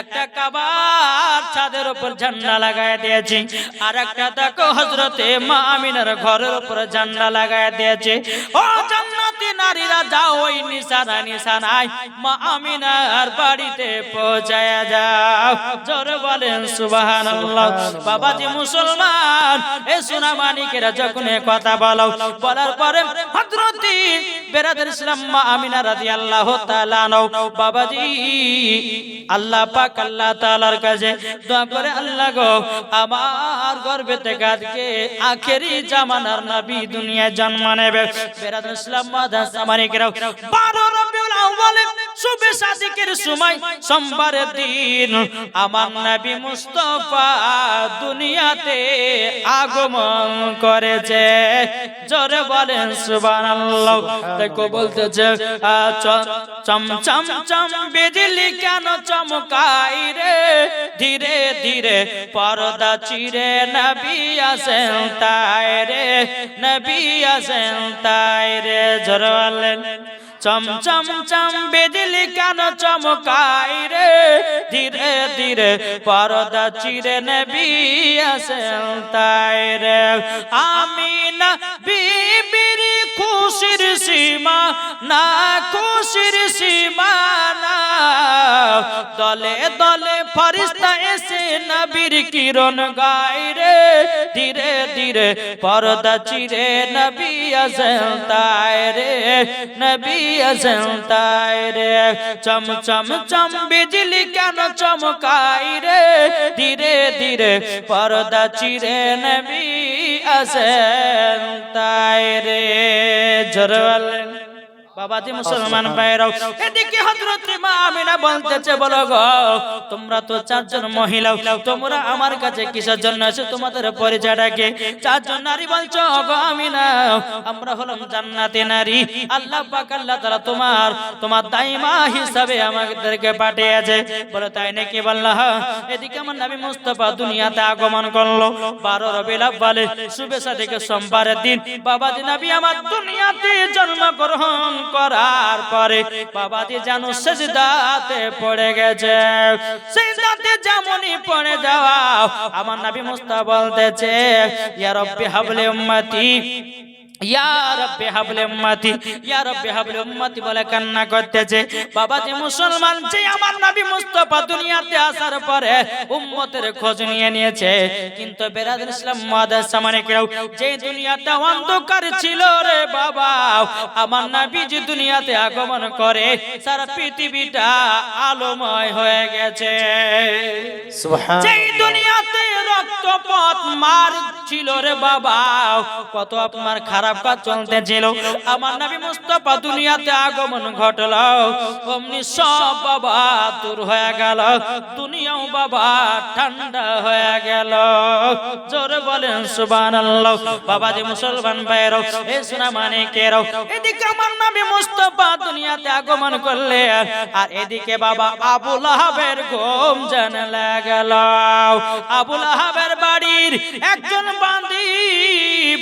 একটা কাবার ছাদের উপর ঝান্ডা লাগাই দিয়েছি, আর একটা দেখো হজরতে মা আমিনার ঘরের উপর ঝান্ডা লাগাই দিয়েছে। ও জান্নাতি নারীরা যাও ওই নিশানা নিশানায় মা আমিনার বাড়িতে পৌঁছায় যাও। জোরে বলেন, সুবহানাল্লাহ। বাবাজি মুসলমান এ সোনা মানিকেরা যখন কথা বলো। বলার পরে হযরতি বেরাদের ইসলাম মা আমিনা রাদিয়াল্লাহু তাআলা নও বাবাজি, আল্লাহ পাক আল্লাহ তাআলার কাছে দোয়া করে, আল্লাহ গো, আমার গর্ভে আজকে আখেরি জামানার নবী দুনিয়ায় জন্ম নেবে। বেরাদের ইসলাম মাদাস 12 রবিউল শুভে সাদিকের সময় দিন আমার নবী মুস্তফা দুনিয়াতে আগমন করেছে। জোরে বলেন সুবহানাল্লাহ। বলতেছে চম চম চম বিজলি কেন চমকাই রে? ধীরে ধীরে পর্দা চিরে নবী আসেন তাই রে, নবী আসেন তাই রে। জোরে বলেন চম চম চম বিজলি কেন চমকাই রে? ধীরে ধীরে পরদা চিরে নেবি আসেন তাই রে। আমি না বিবির খুশির সীমা, না খুশির সীমা দলে দলে ফরিস্তা এসে নবীর কিরণ গায় রে। ধীরে ধীরে পর্দা চিরে নবী আসেন তাই রে। নবী আসেন তাই রে। চম চম চম বিজলি কেন চমকাই রে? ধীরে ধীরে পর্দা চিরে নবী আসেন তাই রে। জরওয়ালেন বাবাজি মুসলমান ভাইরাও এদিকে হযরত মা আমিনা বলতেছে বলো গো তোমরা তো চারজন মহিলা তোমরা আমার কাছে কিসের জন্য এসে তোমাদের পরিচয়টাকে চারজন নারী বলছো গো আমিনা আমরা হলাম জান্নাতি নারী। আল্লাহ পাক আল্লাহ তাআলা তোমার তোমার দাইমা হিসাবে আমাদেরকে পাঠিয়েছে। বলে তাই নাকি বললা এদিকে আমার নবী মুস্তাফা দুনিয়াতে আগমন করল। 12 রবিউল আউয়ালে শুভেচ্ছা থেকে সোমবারের দিন। বাবাজি নবী আমার দুনিয়াতে জন্মগ্রহণ করার পরে বাবাজি যেন সেজদাতে পড়ে গেছে। সেজদাতে যেমনই পড়ে যাওয়া, আমার নবী মুস্তাফা বলতেছে, ইয়া রব্বি হাবলি উম্মতি কান্না করতেছে। মুসলমান আমার মুস্তাফা আসার পরে উম্মতের খোঁজ নিয়ে নিয়েছে। কিন্তু সামানে কেউ যে ছিল রে বাবা আমার নাবি যে দুনিয়াতে আগমন করে সারা পৃথিবীটা আলোময় হয়ে গেছে। সেই দুনিয়াতে রক্তপথ মার ছিল রে বাবা। কত আপনার খারাপ কাজ আমার নবী মুস্তাফা দুনিয়াতে আগমন ঘটল। অমনি সব বাবা দূর হয়ে গেল। দুনিয়াও বাবা ঠান্ডা হয়ে গেল। জোরে বলেন, সুবহানাল্লাহ। বাবা যে মুসলমান ভাইরাও এ সোনা মানে কেরাও এদিকে আমার নবী মুস্তাফা দুনিয়াতে আগমন করলে, আর এদিকে বাবা আবুল আহাবের ঘুম জানা গেল। আবুল আহাবের বাড়ির একজন বান্দি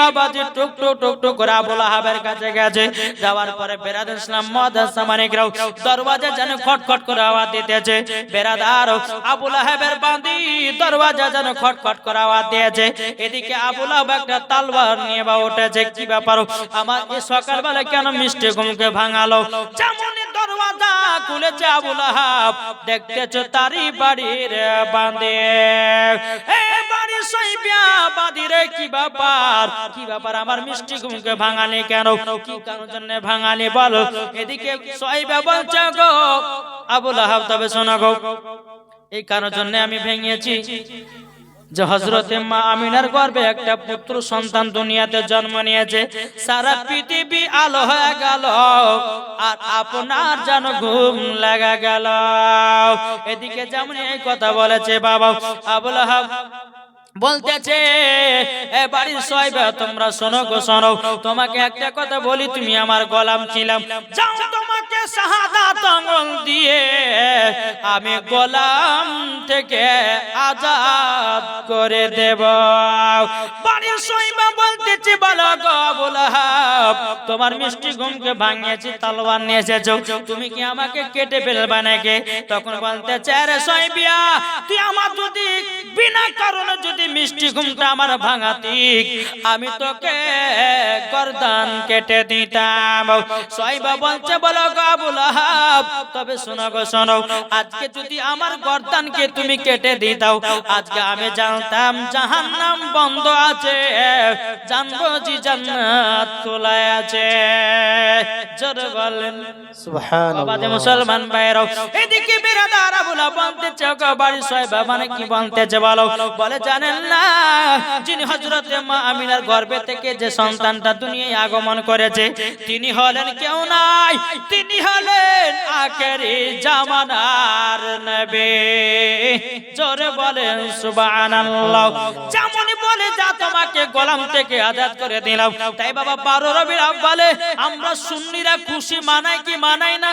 বাবা যে টুক টুক টুক টুক করে আবুল আহাবের কাছে গেছে, যাওয়ার পরে বেরাদ ইসলাম মাদ্রাসা মানিকরাও দরওয়াজা যেন খটখট করে আওয়াজ দিতেছে। বেরাদার আবুল আহাবের বান্দি দরওয়াজা যেন খটখট করে আওয়াজ দিয়েছে। এদিকে আবুল আহাব একটা তালবার নিয়ে বা উঠেছে, কি ব্যাপার? আমার এই সকালবেলা কেন মিষ্টি ঘুমকে ভাঙালো? যেমনই দরওয়াজা খুলেছে আবুল আহাব, দেখতেছ তারই বাড়ির বাঁধে আমি ভেঙেছি যে হজরতে আমিনার গর্ভে একটা পুত্র সন্তান দুনিয়াতে জন্ম নিয়েছে। সারা পৃথিবী আলো হয়ে গেল, আর আপনার যেন ঘুম লাগা গেল। এদিকে যেমন এই কথা বলেছে বাবা আবুল আহাব বলতেছে, এ বাড়ির সয়বা তোমরা শোনো গো, শোনো। তোমাকে একটা কথা বলি, তুমি আমার গোলাম ছিলাম। যাও তোমাকে শাহাদাত আঙ্গুল দিয়ে আমি গোলাম থেকে আজাদ করে দেব। বাড়ির সয়বা বলতে বলতেছি, বলো গো আবুল তোমার মিষ্টি ঘুমকে ভাঙিয়েছি, তলোয়ার নিয়ে এসেছ। তুমি কি আমাকে কেটে ফেলবে নাকি? তখন বলতে চারে সইবিয়া তুই আমার যদি বিনা কারণে যদি মিষ্টি ঘুমটা আমার ভাঙাতি আমি তোকে গর্দান কেটে দিতাম। সইবা বলছে বলো গো আবুল আহাব তবে শোনো গো শোনো আজকে যদি আমার গর্দানকে তুমি কেটে দিতাও আজকে আমি জানতাম জাহান্নাম বন্ধ আছে জানব জি জান্নাত খোলা আছে। জোর বলেন। সুবহানাল্লাহ। মুসলমান ভাইরাও এদিকে বিরাদার আবুলা বলতে চোখ বাড়ি সয়বা মানে কি বলতেছে বলো? বলে জানেন না। যিনি হযরতে মা আমিনার গর্ভে থেকে যে সন্তানটা দুনিয়ায় আগমন করেছে, তিনি হলেন কেউ নাই। তিনি হলেন আখেরি জামানার নবী। জোরে বলেন, সুবহানাল্লাহ। যেমনই বলে, যা তোমাকে গোলাম থেকে আজাদ করে দিলাম। তাই বাবা বারো রবির বলে আমরা সুন্নিরা খুশি মানাই কি মানাই না?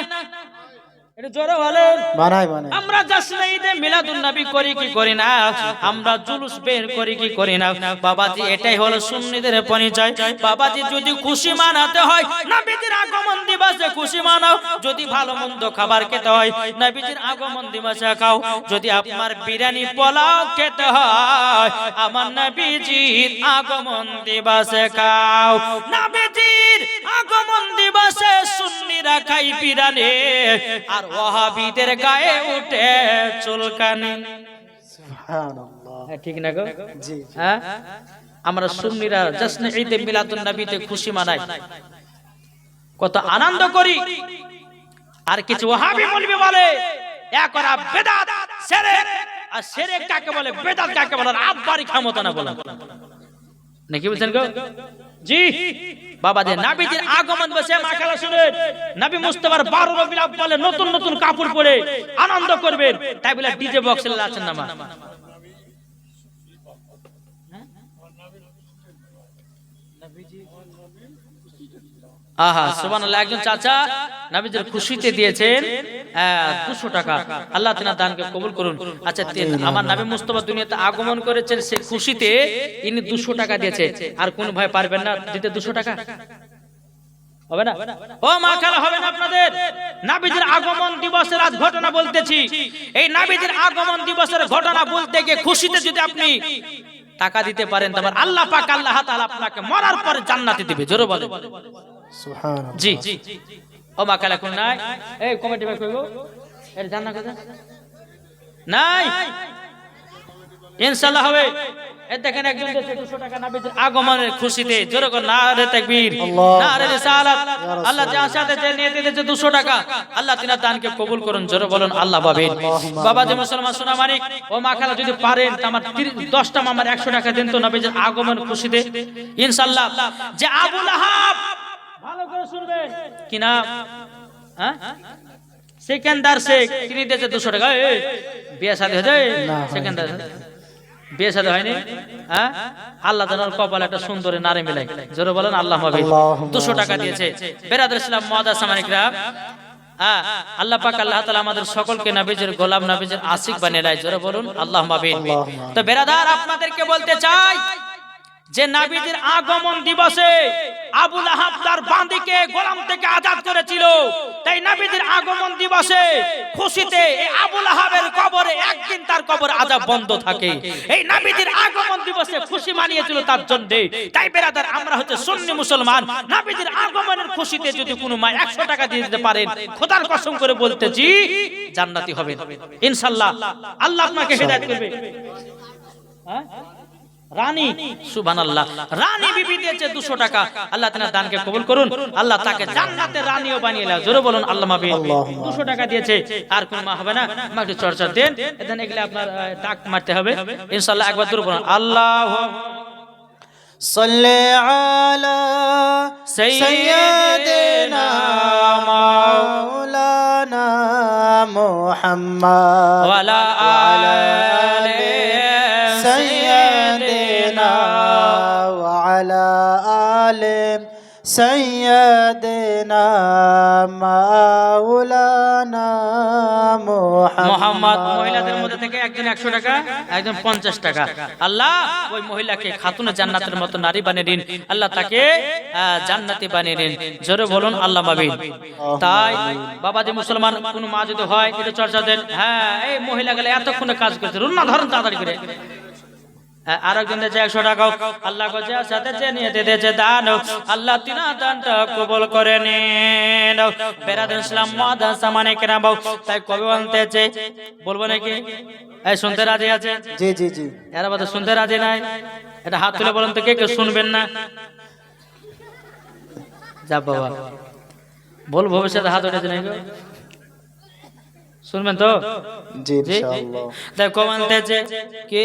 আমরা জাসনা মিলাদুন নবী করি কি করি না? আমরা জুলুস বের করি কি করি না? বাবাজি এটাই হলো সুন্নিদের পরিচয়। বাবাজি যদি খুশি মানাতে হয় নবীজির আগমন দিবসে খুশি মানাও। যদি ভালো মন্দ খাবার খেতে হয় নবীজির আগমন দিবসে খাও। যদি আপনার বিরিয়ানি পোলাও খেতে হয় আমার নবীজির আগমন দিবসে খাও। নবীজির দিবসে সুন্নিরা খাই বিরিয়ানি আর ওহাবিদের গায়ে উঠে চুলকানি। হ্যাঁ, ঠিক না গো? জি হ্যাঁ? আমরা সুন্নিরা জশ্ন ঈদে মিলাদুন নবীতে খুশি মানাই কত আনন্দ করি। আর কিছু ওহাবি বলবে বলে এক ওরা বেদাত সেরেক আর সেরেক কাকে বলে বেদাত কাকে বলে আব্বারি ক্ষমতা না বলে। নাকি বুঝছেন গো? জি। বাবা যে নাবিজির আগমন বসে মাখালা শুনেন। নাবি মুস্তফার বারো রবির বলে নতুন নতুন কাপড় পরে আনন্দ করবেন। তাই বলে ডিজে বক্স আছেন না মা। আহা সুবহানাল্লাহ একজন চাচা নবীজির খুশিতে দিয়েছেন দুশো টাকা। আল্লাহ দানকে কবুল করুন। আচ্ছা আমার নবী মুস্তফা দুনিয়াতে আগমন করেছেন সে খুশিতে ইনি দুশো টাকা দিয়েছে। আর কোন ভাই পারবেন না দিতে দুশো টাকা। হবে না? ও মা খেলা হবে না আপনাদের? নাবিদের আগমন দিবসের আজ ঘটনা বলতেছি। এই নাবিদের আগমন দিবসের ঘটনা বলতে গিয়ে খুশিতে যদি আপনি টাকা দিতে পারেন তারপর আল্লাহ পাক আল্লাহ তাআলা আপনাকে মরার পরে জান্নাতে দিবে। জোরে বলে সুবহানাল্লাহ। জি ও মা খেলা কোন নাই? এই কমিটি ভাই কইবো এর কথা নাই? ইনশাআল্লাহ হবে। দেখেন একজন দেশে 200 টাকা নাবিদের আগমনের খুশিতে। জোরে করে না রে তাকবীর। আল্লাহ। না রে রিসালাত। আল্লাহ যার সাথে যে নিয়ে দিয়েছে 200 টাকা। আল্লাহ তিনার দানকে কবুল করুন জোরে বলুন আল্লাহ পাবেন। বাবা যে মুসলমান সোনা মানিক ও মা খালা যদি পারেন আমার 10 টা মামার 100 টাকা দেন তো নবীজির আগমন খুশিতে। ইনশাআল্লাহ। যে আবু লাহাব ভালো করে শুনবেন। কি নাম? হ্যাঁ? সেকেন্দার শেখ তিনি দিয়েছে 200 টাকা। বিয়ে শাদী হয়েছে? সেকেন্দার বিয়ে শাদী হয়নি? হ্যাঁ? আল্লাহ কপালে একটা সুন্দর নারী মিলাই জোরে বলেন আল্লাহ 200 টাকা দিয়েছে। বেরাদর ইসলাম সামানিকরা হ্যাঁ? আল্লাহ পাক আল্লাহ তাআলা আমাদের সকলকে নবীজির গোলাম নবীজির আশিক বানিয়ে দেয়। জোরে বলুন আল্লাহ মাবিন তো বেরাদার আপনাদেরকে বলতে চাই যে নাবিদের আগমন দিবসে আবুল আহাব তার বান্দিকে গোলাম থেকে আজাদ করেছিল। তাই নাবিদের আগমন দিবসে খুশিতে আবুল আহাবের কবরে একদিন তার কবর আজাব বন্ধ থাকে। এই নাবিদের আগমন দিবসে খুশি মানিয়েছিল তার জন্য। তাই বেরাদার, আমরা হচ্ছে সুন্নি মুসলমান। নাবিদের আগমনের খুশিতে যদি কোনো মা একশো টাকা দিয়ে দিতে পারেন, খোদার কসম করে বলতেছি, জান্নাতি হবে। ইনশাল্লাহ, আল্লাহ আপনাকে হেদায়েত করবে। হ্যাঁ? রানী সুবহানাল্লাহ রানী বিবি দিয়েছে 200 টাকা আল্লাহ তাআলা দানকে কবুল করুন আল্লাহ তাকে জান্নাতের রানীও বানিয়ে দাও জোরে বলুন আল্লাহ মাবি আল্লাহুম্মা। 200 টাকা দিয়েছে আর কোন মা হবে না মা একটু চর্চা দেন এখান এগুলো আপনার আহ, টাক মারতে হবে ইনশাআল্লাহ একবার দূর বলুন আল্লাহ صل على سيدنا مولانا محمد ওয়ালা আলে সৈয়দনা মাওলানা মোহাম্মদ। মহিলাদের মধ্যে থেকে একজন একশো টাকা একজন পঞ্চাশ টাকা। আল্লাহ ওই মহিলাকে খাতুনে জান্নাতের মতো নারী বানিয়ে নিন আল্লাহ তাকে জান্নাতি বানিয়ে নিন জোরে বলুন আল্লাহ মাবিন তাই বাবা যে মুসলমান কোনো মা যদি হয় এটা চর্চা দেন। হ্যাঁ এই মহিলা গেলে এতক্ষণে কাজ করছে। রুন্না ধরুন তাড়াতাড়ি করে। হ্যাঁ, আরেকজন দিয়েছে একশো টাকা আল্লাহ কাছে সাথে যে নিয়ে দিয়েছে দান আল্লাহ তিনা দানটা কবল করে নেন। বেরাদিন ইসলাম মাদান সামানে কেনা বাউ? তাই কবে আনতেছে বলব নাকি? এই শুনতে রাজি আছে জি জি জি। এরা বাদে শুনতে রাজি নাই। এটা হাত তুলে বলেন তো কে কেউ শুনবেন না? যা বাবা। বল ভবিষ্যতে হাত উঠেছে নাকি? শুনবেন তো? জি জি? ইনশাআল্লাহ। তাই কমানতেছে কি?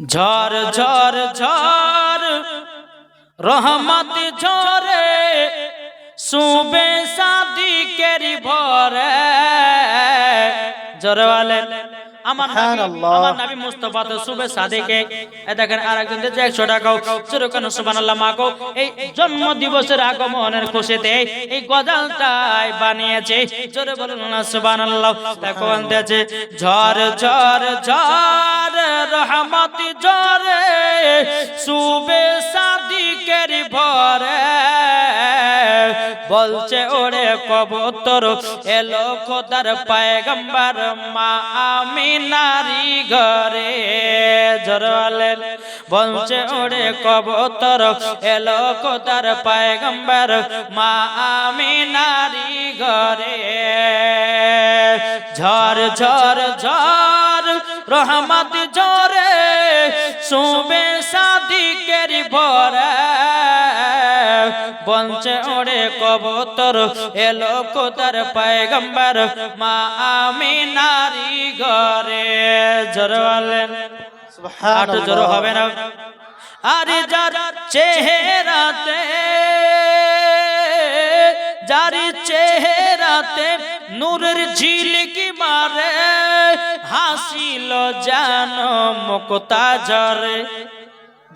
ঝড় ঝড় ঝড় রহমত ঝরে সুবে শাদি কেরি ভরে জরওয়ালে আমার আমার নবী মুস্তাফা তো সুবে সাদিকে। দেখেন আরেকজন দিয়েছে একশো টাকাও চিরকান সুবহানাল্লাহ মাগো এই জন্ম দিবসের আগমনের খুশিতে এই গজালটাই বানিয়েছে। জোরে বলুন না দেখো আনতেছে ঝড় ঝড় ঝড় রহমত ঝরে সুবে সাদিকের ভরে। বলছে, ওরে কবুতর এলো খোদার পায়গম্বর, মা আমি নারী ঘরে। জরওয়ালেন বলছে, ওরে কবুতর এলো খোদার পায়গম্বর, মা আমি নারী ঘরে। ঝড় ঝড় ঝড় রহমত ঝরে সুবে সাদিকের ভরে। বঞ্চে ওড়ে কবতর এলো কোতার পায়গম্বর। মা আমি নারী ঘরে জরওয়ালেন আট সুবহানাল্লাহ জোর হবে না। আরে যার চেহারাতে যার চেহারাতে নূরের ঝিলকি মারে, হাসিল জানো মুক্তা জরে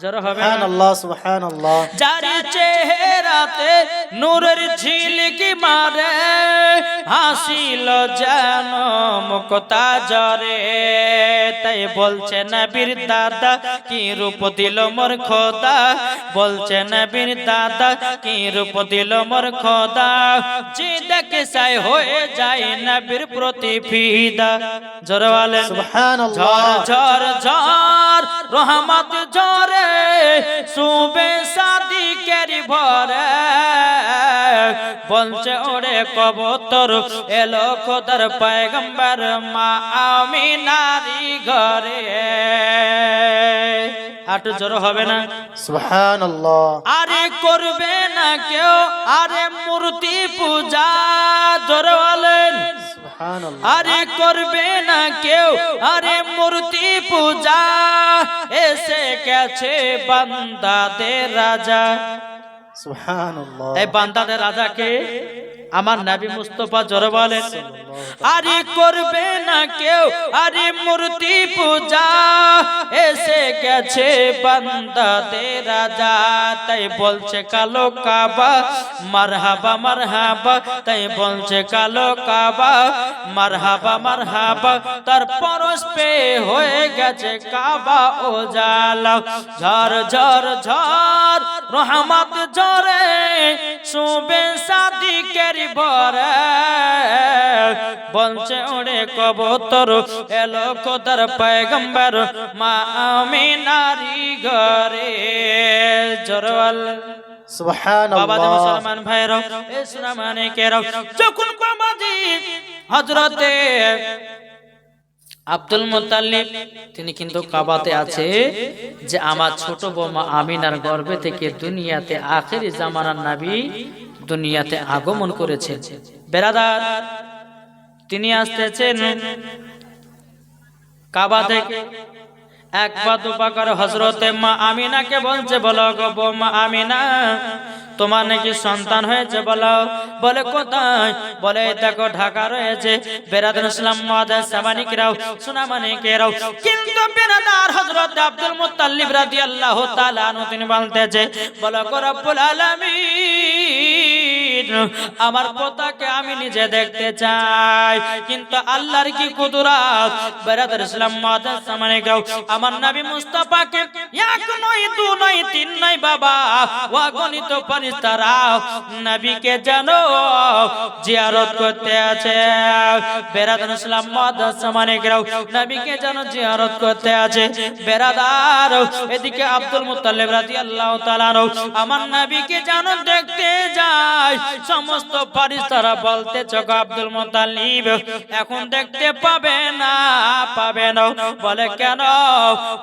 জর হবে না? সুবহানাল্লাহ সুবহানাল্লাহ। যার চেহারাতে নূরের ঝিলকি মারে হাসিল যেন মুক্তা জরে। তাই বলছে নবীর দাদা কি রূপ দিল মোর খোদা? বলছে নবীর দাদা কি রূপ দিল মোর খোদা? যে দেখে সাই হয়ে যায় নবীর প্রতি ফিদা জোরওয়ালে সুবহানাল্লাহ। ঝড় ঝড় ঝড় রহমত ঝরে সুবে সাদি কেরি ভরে। বলছে ওরে কবতর এলো খোদার পায়গম্বর মা আমি নারী ঘরে। আট জোর হবে না? সুবহানাল্লাহ। আরে করবে না কেউ আরে মূর্তি পূজা জোর বলেন। আরে করবে না কেউ আরে মূর্তি পূজা এসে গেছে বান্দাদের রাজা। এই বান্দাদের রাজাকে আমার নাবি মুস্তফা জোরে বলেন আরে করবে না কেউ আরে মূর্তি পূজা এসে গেছে বান্দাদের রাজা। তাই বলছে কালো কাবা মারহাবা মারহাবা। তাই বলছে কালো কাবা মারহাবা মারহাবা। তার পরশ পে হয়ে গেছে কাবা ও জালা ঝড় ঝড় ঝড় রহমত ঝরে সুবে সাদিকের ভরে বলছে ওরে কবতর এলো কোদার পায়গম্বর মা আমি নারী ঘরে জরওয়াল। মুসলমান ভাইরাও এ কেরাও যখন আব্দুল মুতাল্লিব তিনি কিন্তু কাবাতে আছে যে আমার ছোট বৌমা আমিনার গর্ভে থেকে দুনিয়াতে আখেরি জামানার নবী দুনিয়াতে আগমন করেছে। বেরাদার, তিনি আসতেছেন কাবা থেকে। এক পা দুপা করে হজরতে মা আমিনাকে বলছে, বলো গো বৌমা আমিনা তোমার নাকি সন্তান হয়েছে বলো? বলে কোথায়? বলে দেখো, ঢাকা রয়েছে। বেরাদুল ইসলাম মাদার সামানিকরাও, সুনামানিকেরাও। কিন্তু বেরাদার হযরত আব্দুল মুত্তালিব তিনি বলতেছে, বলো রব্বুল আলামিন আমার পোতাকে আমি নিজে দেখতে চাই। কিন্তু আল্লাহর কি কুদরাত? বেরাদার ইসলাম মাদার সামনে গাও আমার নবী মুস্তাফাকে এক নয়, দু নয়, তিন নয়, বাবা। অগণিত ফেরেশতারা নবীকে জানো জিয়ারত করতে আছে। বেরাদার ইসলাম মাদার সামানে গাও নবীকে জানো জিয়ারত করতে আছে। বেরাদার, এদিকে আব্দুল মুত্তালিব রাদিয়াল্লাহু তাআলা আমার নবীকে জানো দেখতে যায়। সমস্ত ফারিস্তারা বলতে চোখ আব্দুল মোতালিব, এখন দেখতে পাবে না পাবে না। বলে, কেন?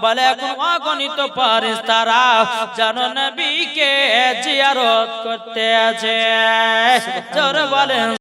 বলে, এখন অগণিত ফারিস্তারা জানো নবীকে জিয়ারত করতে আছে। জোরে বলেন